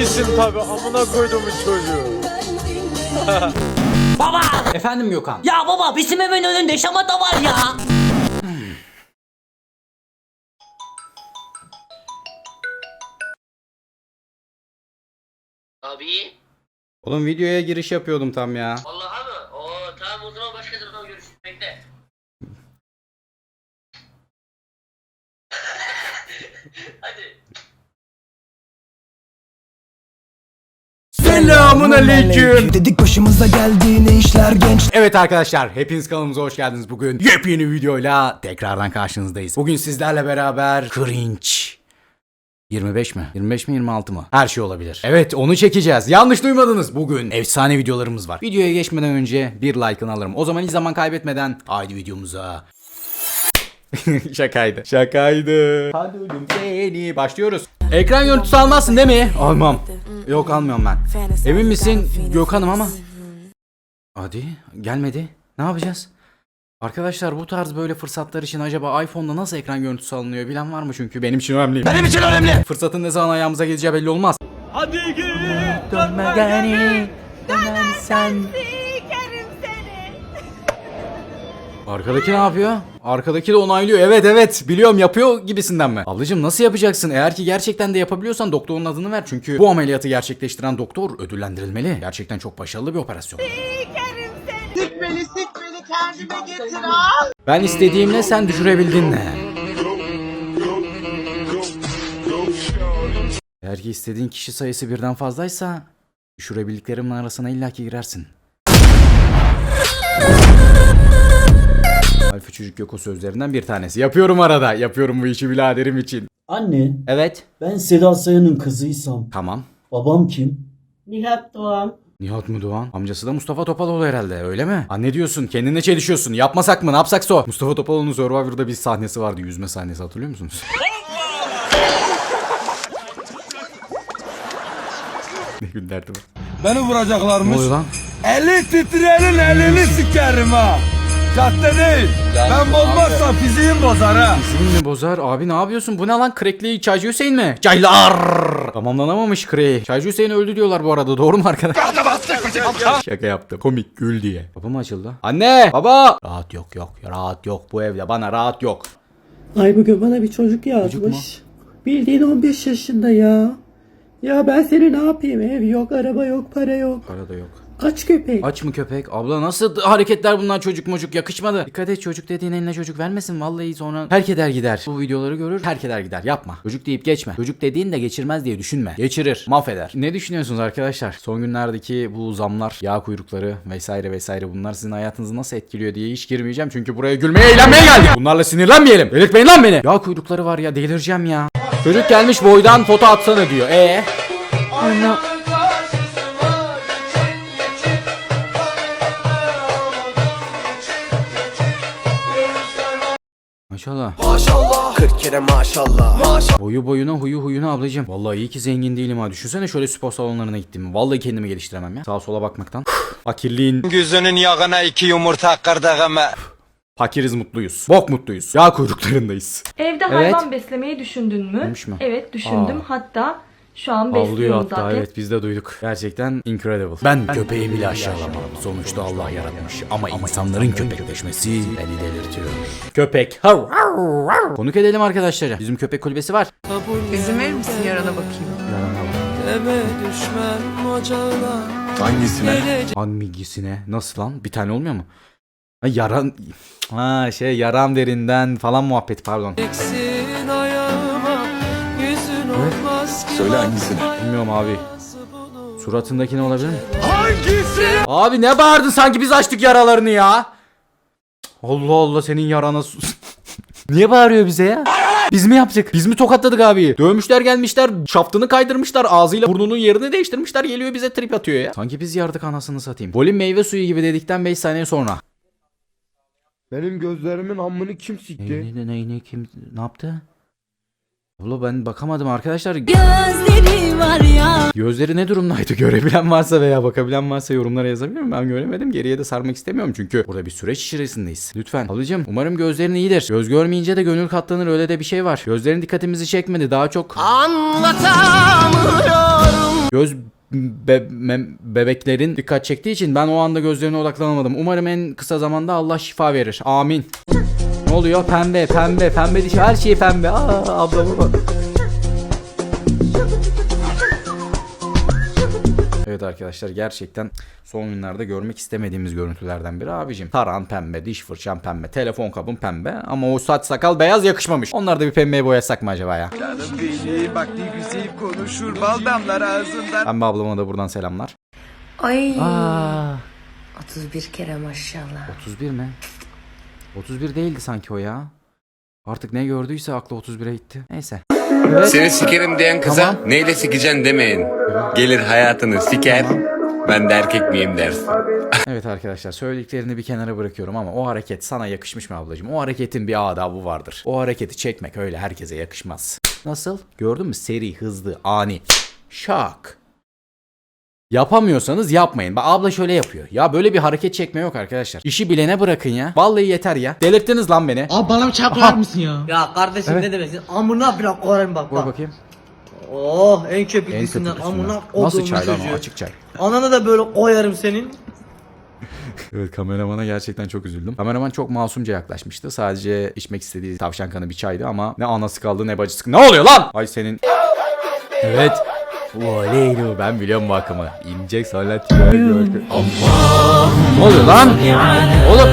Değilsin tabi amına koyduğumun çocuğu. Baba! Efendim Gökhan. Ya baba bizim evin önünde şamata var ya. Abi. Oğlum videoya giriş yapıyordum tam ya. Vallahi mı? Oo tamam o zaman başka zaman görüşürüz. Bekle. Hadi. Selamun aleyküm. Dedik başımıza geldi ne işler genç Evet arkadaşlar hepiniz kanalımıza hoş geldiniz. Bugün yepyeni videoyla tekrardan karşınızdayız. Bugün sizlerle beraber cringe. 25 mi? 25 mi 26 mı? Her şey olabilir. Evet onu çekeceğiz. Yanlış duymadınız. Bugün efsane videolarımız var. Videoya geçmeden önce bir like'ını alırım. O zaman hiç zaman kaybetmeden haydi videomuza. Şakaydı. Şakaydı. Hadi ölüm seni. Başlıyoruz. Ekran görüntüsü almazsın değil mi? Almam. Yok almıyorum ben. Emin misin Gökhan'ım ama. Hadi gelmedi. Ne yapacağız? Arkadaşlar bu tarz böyle fırsatlar için acaba iPhone'da nasıl ekran görüntüsü alınıyor bilen var mı çünkü benim için önemli. Benim için önemli. Fırsatın ne zaman ayağımıza geleceği belli olmaz. Hadi git. Dönme geri. sen. Arkadaki ne yapıyor? Arkadaki de onaylıyor. Evet evet biliyorum yapıyor gibisinden mi? Ablacım nasıl yapacaksın? Eğer ki gerçekten de yapabiliyorsan doktorun adını ver. Çünkü bu ameliyatı gerçekleştiren doktor ödüllendirilmeli. Gerçekten çok başarılı bir operasyon. Sikmeli sikmeli kendime getir al. Ben istediğimle sen düşürebildin ne? Eğer ki istediğin kişi sayısı birden fazlaysa düşürebildiklerimin arasına illaki girersin. Alfa çocuk yok o sözlerinden bir tanesi. Yapıyorum arada. Yapıyorum bu işi biraderim için. Anne, Evet. ben Seda Sayan'ın kızıysam Tamam. babam kim? Nihat Doğan. Nihat mı Doğan? Amcası da Mustafa Topaloğlu herhalde öyle mi? Anne diyorsun kendine çelişiyorsun. Yapmasak mı ne yapsaksa o. Mustafa Topaloğlu'nun Survivor'da bir sahnesi vardı. Yüzme sahnesi hatırlıyor musunuz? ne günlerdi bu. Beni Ne vuracaklarmış. oluyor lan? Eli titreyenin elini sikerim ha. Cadde değil. Ben bozmazsam fiziğim bozar ha. Senin mi bozar? Abi ne yapıyorsun? Bu ne lan? Crackli Çaycı Hüseyin mi? Çaylar! Tamamlanamamış Crack. Çaycı Hüseyin öldü diyorlar bu arada. Doğru mu arkadaşlar? Şaka yaptım. Komik gül diye. Kapı mı açıldı? Anne! Baba! Rahat yok yok. Rahat yok bu evde. Bana rahat yok. Ay bugün bana bir çocuk yazmış. Bildiğin 15 yaşında ya. Ya ben seni ne yapayım? Ev yok, araba yok, para yok. Para da yok. Aç köpek. Aç mı köpek? Abla nasıl hareketler bunlar çocuk mocuk yakışmadı. Dikkat et çocuk dediğin eline çocuk vermesin vallahi sonra terk eder gider. Bu videoları görür terk eder gider yapma. Çocuk deyip geçme. Çocuk dediğin de geçirmez diye düşünme. Geçirir. Mahveder. Ne düşünüyorsunuz arkadaşlar? Son günlerdeki bu zamlar, yağ kuyrukları vesaire vesaire bunlar sizin hayatınızı nasıl etkiliyor diye hiç girmeyeceğim. Çünkü buraya gülmeye eğlenmeye geldik. Bunlarla sinirlenmeyelim. Delirtmeyin lan beni. Yağ kuyrukları var ya delireceğim ya. Çocuk gelmiş boydan foto atsana diyor. E Ana. Maşallah. Maşallah 40 kere maşallah Boyu boyuna huyu huyuna ablacığım. Vallahi iyi ki zengin değilim ha. Düşünsene şöyle spor salonlarına gittim. Vallahi kendimi geliştiremem ya. Sağa sola bakmaktan. Fakirliğin Gözünün yağına iki yumurta kırdığımı. fakiriz mutluyuz. Bok mutluyuz. Yağ kuyruklarındayız. Evde Evet. hayvan beslemeyi düşündün mü? Demiş mi? Evet düşündüm. Aa. Hatta şu an besliyorum hatta zaten. evet biz de duyduk. Gerçekten incredible. Ben, köpeği bile aşağılamam. Sonuçta Allah yaratmış. Ama, insanların köpekleşmesi beni delirtiyor. Köpek. Hav, hav, hav. Konuk edelim arkadaşları. Bizim köpek kulübesi var. İzin verir misin yarana bakayım? Hangisine? Hangisine? Nasıl lan? Bir tane olmuyor mu? Ha, yaran... Ha şey yaram derinden falan muhabbet pardon. Söyle hangisini? Bilmiyorum abi. Suratındaki ne olabilir mi? Hangisi? Abi ne bağırdın sanki biz açtık yaralarını ya. Allah Allah senin yarana sus. Niye bağırıyor bize ya? Biz mi yaptık? Biz mi tokatladık abi? Dövmüşler gelmişler, şaftını kaydırmışlar, ağzıyla burnunun yerini değiştirmişler, geliyor bize trip atıyor ya. Sanki biz yardık anasını satayım. Volüm meyve suyu gibi dedikten 5 saniye sonra. Benim gözlerimin amını kim sikti? Ne, ne, ne, ne, kim, ne yaptı? Abla ben bakamadım arkadaşlar. Gözlerim var ya. Gözleri ne durumdaydı? Görebilen varsa veya bakabilen varsa yorumlara yazabilir mi? Ben göremedim. Geriye de sarmak istemiyorum çünkü burada bir süreç içerisindeyiz. Lütfen. Alıcım umarım gözlerin iyidir. Göz görmeyince de gönül katlanır öyle de bir şey var. Gözlerin dikkatimizi çekmedi. Daha çok göz be- mem- bebeklerin dikkat çektiği için ben o anda gözlerine odaklanamadım. Umarım en kısa zamanda Allah şifa verir. Amin. Ne oluyor? Pembe, pembe, pembe dişi her şey pembe. Aa ablama bak. Evet arkadaşlar gerçekten son günlerde görmek istemediğimiz görüntülerden biri abicim. Taran pembe, diş fırçam pembe, telefon kabım pembe ama o saç sakal beyaz yakışmamış. Onları da bir pembeye boyasak mı acaba ya? Canım benim bak ne güzel konuşur bal damlar ağzından. Pembe ablama da buradan selamlar. Ay Aa, 31 kere maşallah. 31 mi? 31 değildi sanki o ya. Artık ne gördüyse aklı 31'e gitti. Neyse. Seni sikerim diyen kıza Tamam. neyle sikeceksin demeyin. Gelir hayatını siker. Ben de erkek miyim dersin. Evet arkadaşlar söylediklerini bir kenara bırakıyorum ama o hareket sana yakışmış mı ablacığım? O hareketin bir adabı vardır. O hareketi çekmek öyle herkese yakışmaz. Nasıl? Gördün mü? Seri, hızlı, ani. Şak. Yapamıyorsanız yapmayın. Bak abla şöyle yapıyor. Ya böyle bir hareket çekme yok arkadaşlar. İşi bilene bırakın ya. Vallahi yeter ya. Delirttiniz lan beni. Abi bana bıçak koyar mısın ya? Ya kardeşim Evet. ne demeksin? Amına bile koyarım bak Vur bak. bakayım. Oh en En köpüklüsünden amına Nasıl çay lan o çocuğu. açık çay. Ananı da böyle koyarım senin. Evet kameramana gerçekten çok üzüldüm. Kameraman çok masumca yaklaşmıştı. Sadece içmek istediği tavşan kanı bir çaydı ama ne anası kaldı ne bacısı. Ne oluyor lan? Ay senin. Evet. Oleylu ben biliyorum bu akımı. İnecek sanat Ne oluyor lan? Oğlum.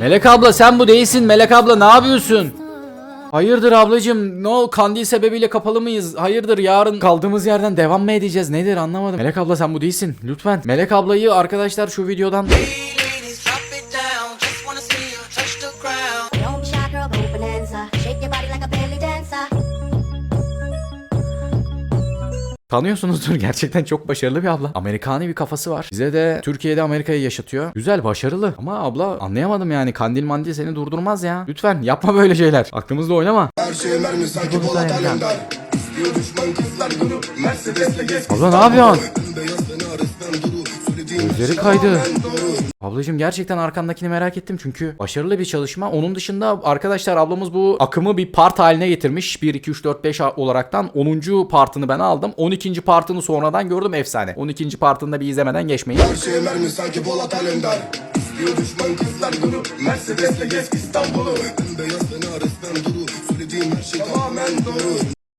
Melek abla sen bu değilsin. Melek abla ne yapıyorsun? Hayırdır ablacım? Ne o kandil sebebiyle kapalı mıyız? Hayırdır yarın kaldığımız yerden devam mı edeceğiz? Nedir anlamadım. Melek abla sen bu değilsin. Lütfen. Melek ablayı arkadaşlar şu videodan Tanıyorsunuzdur gerçekten çok başarılı bir abla. Amerikani bir kafası var. Bize de Türkiye'de Amerika'yı yaşatıyor. Güzel başarılı. Ama abla anlayamadım yani kandil mandil seni durdurmaz ya. Lütfen yapma böyle şeyler. Aklımızda oynama. Abla ne yapıyorsun? Gözleri kaydı. Ablacığım gerçekten arkandakini merak ettim çünkü başarılı bir çalışma. Onun dışında arkadaşlar ablamız bu akımı bir part haline getirmiş. 1, 2, 3, 4, 5 olaraktan 10. partını ben aldım. 12. partını sonradan gördüm efsane. 12. partını da bir izlemeden geçmeyin.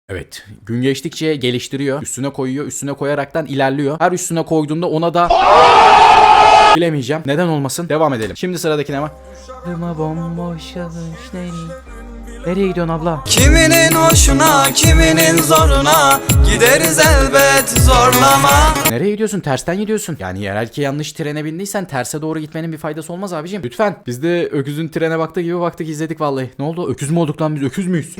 Evet. Gün geçtikçe geliştiriyor. Üstüne koyuyor. Üstüne koyaraktan ilerliyor. Her üstüne koyduğunda ona da bilemeyeceğim. Neden olmasın? Devam edelim. Şimdi sıradaki ne var? Bomboş nereye? Gidiyorsun abla? Kiminin hoşuna kiminin zoruna Gideriz elbet zorlama Nereye gidiyorsun? Tersten gidiyorsun. Yani eğer ki yanlış trene bindiysen terse doğru gitmenin bir faydası olmaz abicim. Lütfen. Biz de öküzün trene baktığı gibi baktık izledik vallahi. Ne oldu? Öküz mü olduk lan biz? Öküz müyüz?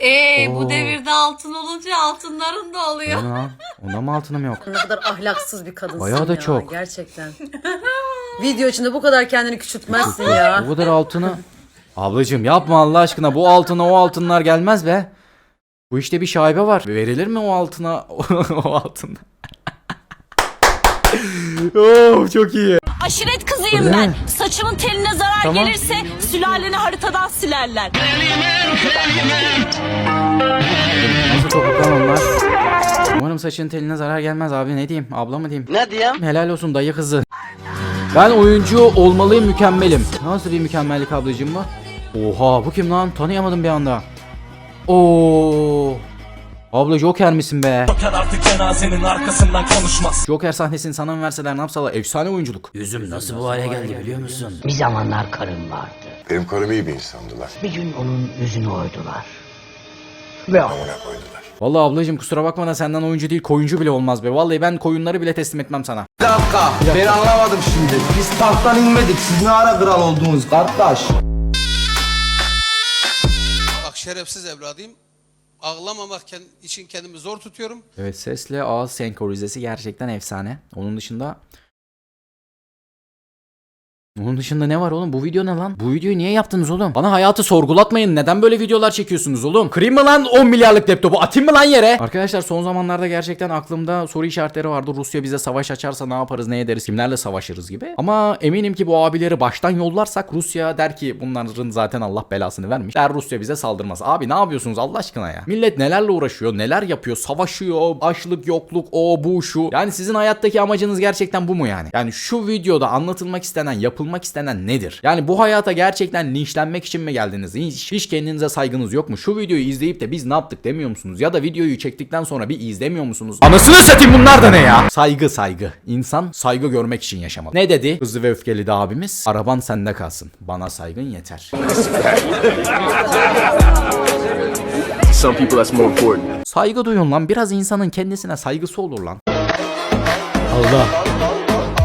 Eee Oo. bu devirde altın olunca altınların da oluyor. Lan. Ondan mı altınım yok? Ne kadar ahlaksız bir kadınsın Bayağı da ya, çok. Gerçekten. Video içinde bu kadar kendini küçültmezsin ya. Bu kadar altını. Ablacığım yapma Allah aşkına. Bu altına o altınlar gelmez be. Bu işte bir şaibe var. Verilir mi o altına o altın? oh, çok iyi. Aşiret kızıyım ben. Saçımın teline zarar Tamam. gelirse sülaleni haritadan silerler. Nasıl topuklan onlar? Umarım saçın teline zarar gelmez abi ne diyeyim abla mı diyeyim? Ne diyeyim? Helal olsun dayı kızı. Ben oyuncu olmalıyım mükemmelim. Nasıl bir mükemmellik ablacığım bu? Oha bu kim lan? Tanıyamadım bir anda. Oo. Abla Joker misin be? Joker artık cenazenin arkasından konuşmaz Joker sahnesini sana mı verseler ne yapsalar? Efsane oyunculuk. Yüzüm nasıl bu hale geldi biliyor musun? Bir zamanlar karım vardı. Benim karım iyi bir insandılar. Bir gün onun yüzünü oydular. Ve Amına koydular. Vallahi ablacığım kusura bakma da senden oyuncu değil koyuncu bile olmaz be. Vallahi ben koyunları bile teslim etmem sana. Bir dakika ben anlamadım şimdi. Biz tahttan inmedik siz ne ara kral oldunuz kardeş? Bak şerefsiz evladıyım. Ağlamamak için kendimi zor tutuyorum. Evet sesle ağız senkronizesi gerçekten efsane. Onun dışında Onun dışında ne var oğlum? Bu video ne lan? Bu videoyu niye yaptınız oğlum? Bana hayatı sorgulatmayın. Neden böyle videolar çekiyorsunuz oğlum? Kırayım mı lan 10 milyarlık laptopu? Atayım mı lan yere? Arkadaşlar son zamanlarda gerçekten aklımda soru işaretleri vardı. Rusya bize savaş açarsa ne yaparız, ne ederiz, kimlerle savaşırız gibi. Ama eminim ki bu abileri baştan yollarsak Rusya der ki bunların zaten Allah belasını vermiş. Der Rusya bize saldırmaz. Abi ne yapıyorsunuz Allah aşkına ya? Millet nelerle uğraşıyor, neler yapıyor, savaşıyor, açlık, yokluk, o bu şu. Yani sizin hayattaki amacınız gerçekten bu mu yani? Yani şu videoda anlatılmak istenen, yapılmak istenen nedir? Yani bu hayata gerçekten linçlenmek için mi geldiniz? Hiç, hiç kendinize saygınız yok mu? Şu videoyu izleyip de biz ne yaptık demiyor musunuz? Ya da videoyu çektikten sonra bir izlemiyor musunuz? Anasını satayım bunlar da ne ya? Saygı saygı. İnsan saygı görmek için yaşamalı. Ne dedi? Hızlı ve öfkeli de abimiz. Araban sende kalsın. Bana saygın yeter. Some people that's more important. Saygı duyun lan. Biraz insanın kendisine saygısı olur lan. Allah.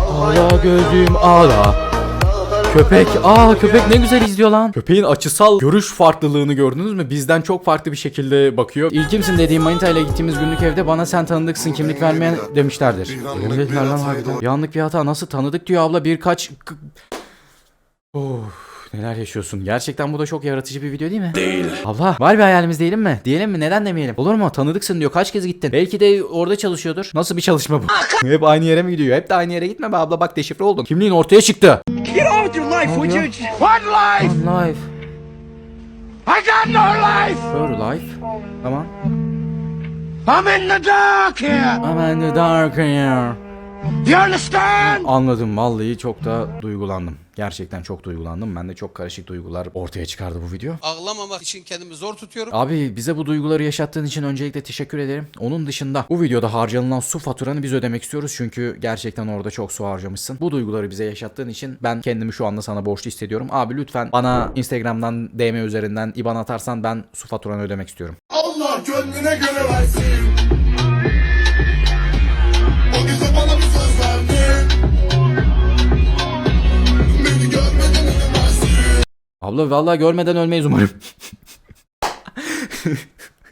Ağla gözüm ağla. Köpek, aa köpek ne güzel izliyor lan. Köpeğin açısal görüş farklılığını gördünüz mü? Bizden çok farklı bir şekilde bakıyor. İlkimsin dediğim manita ile gittiğimiz günlük evde bana sen tanıdıksın kimlik vermeyen demişlerdir. Öyle dediler lan harbiden? Bir anlık bir hata nasıl tanıdık diyor abla birkaç... Of. Neler yaşıyorsun? Gerçekten bu da çok yaratıcı bir video değil mi? Değil. Abla var bir hayalimiz diyelim mi? Diyelim mi? Neden demeyelim? Olur mu? Tanıdıksın diyor. Kaç kez gittin? Belki de orada çalışıyordur. Nasıl bir çalışma bu? Hep aynı yere mi gidiyor? Hep de aynı yere gitme be abla. Bak deşifre oldun. Kimliğin ortaya çıktı. Get on with your life, would you? What life? On life. I got no life. Her life. Tamam. I'm in the dark here. I'm in the dark here. You understand? Anladım vallahi çok da duygulandım. Gerçekten çok duygulandım. Ben de çok karışık duygular ortaya çıkardı bu video. Ağlamamak için kendimi zor tutuyorum. Abi bize bu duyguları yaşattığın için öncelikle teşekkür ederim. Onun dışında bu videoda harcanılan su faturanı biz ödemek istiyoruz. Çünkü gerçekten orada çok su harcamışsın. Bu duyguları bize yaşattığın için ben kendimi şu anda sana borçlu hissediyorum. Abi lütfen bana Instagram'dan DM üzerinden IBAN atarsan ben su faturanı ödemek istiyorum. Allah gönlüne göre versin. Abla vallahi görmeden ölmeyiz umarım.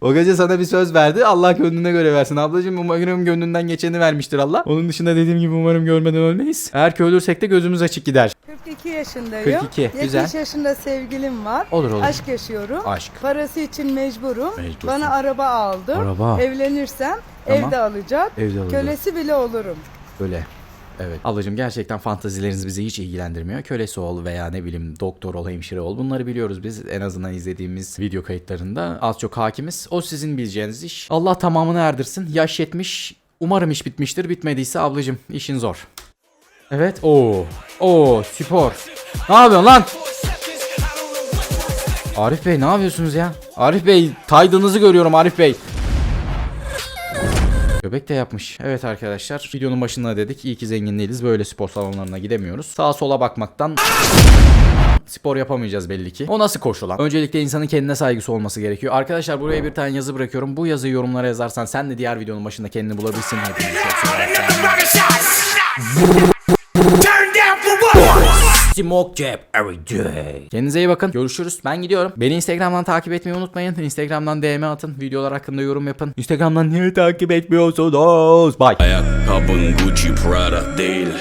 O gece sana bir söz verdi. Allah gönlüne göre versin. Ablacığım umarım gönlünden geçeni vermiştir Allah. Onun dışında dediğim gibi umarım görmeden ölmeyiz. Eğer ki ölürsek de gözümüz açık gider. 42 yaşındayım. 42, 70 güzel. yaşında sevgilim var. Olur olur. Aşk yaşıyorum. Aşk. Parası için mecburum. Mecbursun. Bana araba aldı. Araba. Evlenirsem Tamam. evde alacak. Evde alacak. Kölesi bile olurum. Öyle. Evet. Ablacığım gerçekten fantazileriniz bizi hiç ilgilendirmiyor. Kölesi ol veya ne bileyim doktor ol, hemşire ol. Bunları biliyoruz biz. En azından izlediğimiz video kayıtlarında az çok hakimiz. O sizin bileceğiniz iş. Allah tamamını erdirsin. Yaş 70. Umarım iş bitmiştir. Bitmediyse ablacığım işin zor. Evet. Oo. Oo spor. Ne yapıyorsun lan? Arif Bey ne yapıyorsunuz ya? Arif Bey taydığınızı görüyorum Arif Bey. Göbek de yapmış. Evet arkadaşlar videonun başında dedik iyi ki zengin değiliz böyle spor salonlarına gidemiyoruz. Sağa sola bakmaktan spor yapamayacağız belli ki. O nasıl koşu lan? Öncelikle insanın kendine saygısı olması gerekiyor. Arkadaşlar buraya bir tane yazı bırakıyorum. Bu yazıyı yorumlara yazarsan sen de diğer videonun başında kendini bulabilirsin. Seviyorum. Smoke jab every day. Kendinize iyi bakın. Görüşürüz. Ben gidiyorum. Beni Instagram'dan takip etmeyi unutmayın. Instagram'dan DM atın. Videolar hakkında yorum yapın. Instagram'dan niye takip etmiyorsunuz? Bye. Ayakkabın Gucci Prada değil